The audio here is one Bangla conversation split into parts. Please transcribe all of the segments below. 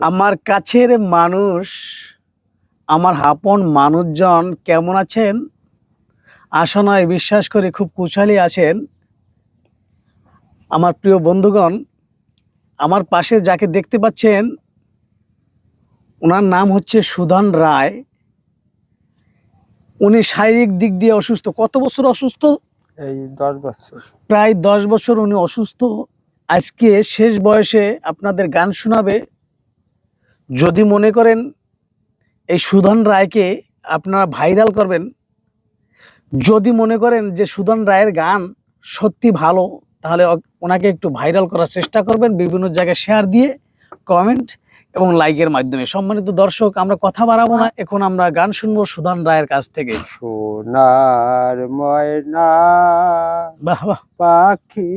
আমার কাছের মানুষ আমার আপন মানুষজন কেমন আছেন? আশা নয় বিশ্বাস করে খুব কুশালী আছেন। আমার প্রিয় বন্ধুগণ আমার পাশে যাকে দেখতে পাচ্ছেন ওনার নাম হচ্ছে সুধান রায়। উনি শারীরিক দিক দিয়ে অসুস্থ। কত বছর অসুস্থ? এই দশ বছর। প্রায় দশ বছর উনি অসুস্থ। আজকে শেষ বয়সে আপনাদের গান শোনাবে। যদি মনে করেন এই সুধন রায়কে আপনারা ভাইরাল করবেন যদি মনে করেন যে সুধন রায়ের গান সত্যি ভালো তাহলে ওনাকে একটু ভাইরাল করার চেষ্টা করবেন বিভিন্ন জায়গায় শেয়ার দিয়ে কমেন্ট এবং লাইকের মাধ্যমে। সম্মানিত দর্শক আমরা কথা বাড়াবো না এখন আমরা গান শুনব সুধন রায়ের কাছ থেকে। সোনার ময়না পাখি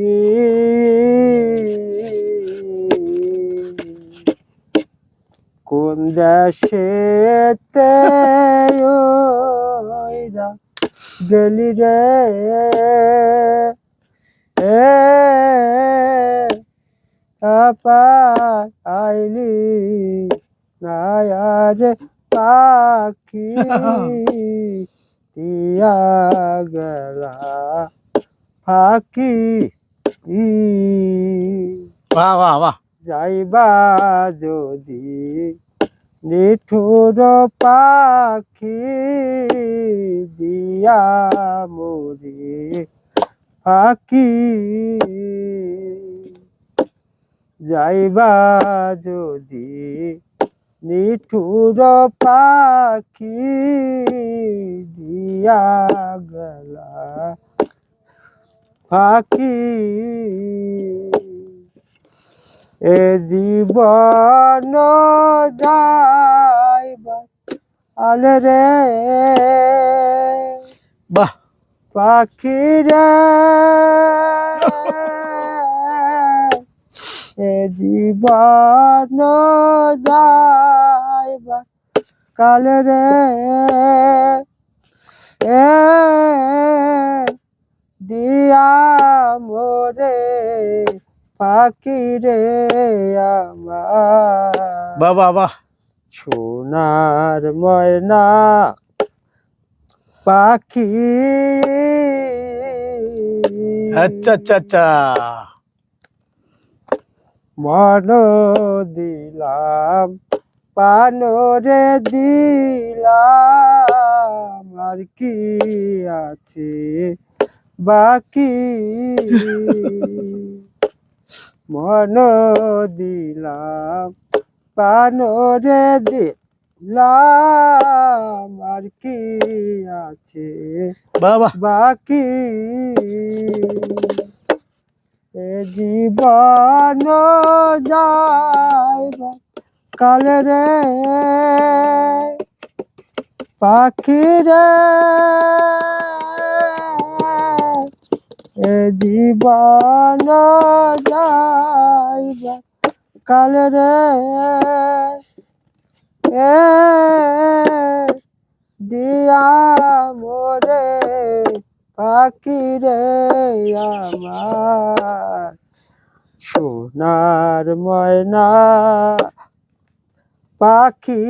কোন দেশেতে ওইরা গেলি রে? এ আপার আইলি নায়ারে পাখি দিয়া গেলা ফাঁকি। বাহ বাহ বাহ। যাইবা যদি নিঠুর পাখি দিয়া মরি ফাঁকি। যাইবা যদি নিঠুর পাখি দিয়া গলা ফাঁকি। এ জীবন যাইবা আলে রে। বাহ। পাখি রে। এ জীবন যাইবা কাল রে। এ দিয়া মোরে পাখি রে আমার। বাহ সোনার ময়না পাখি। আচ্ছা আচ্ছা আচ্ছা। মন দিলাম পানরে দিলাম আর কি আছে বাকি? মন দিলাম পানরে দিলাম আর কি আছে বাহ বাকি? এ জীবন যাইবা কাল রে। পাখি রে। এ জীবন যাইবা কাল রে এ দিয়া মোরে পাখি রে আমার সোনার ময়না পাখি।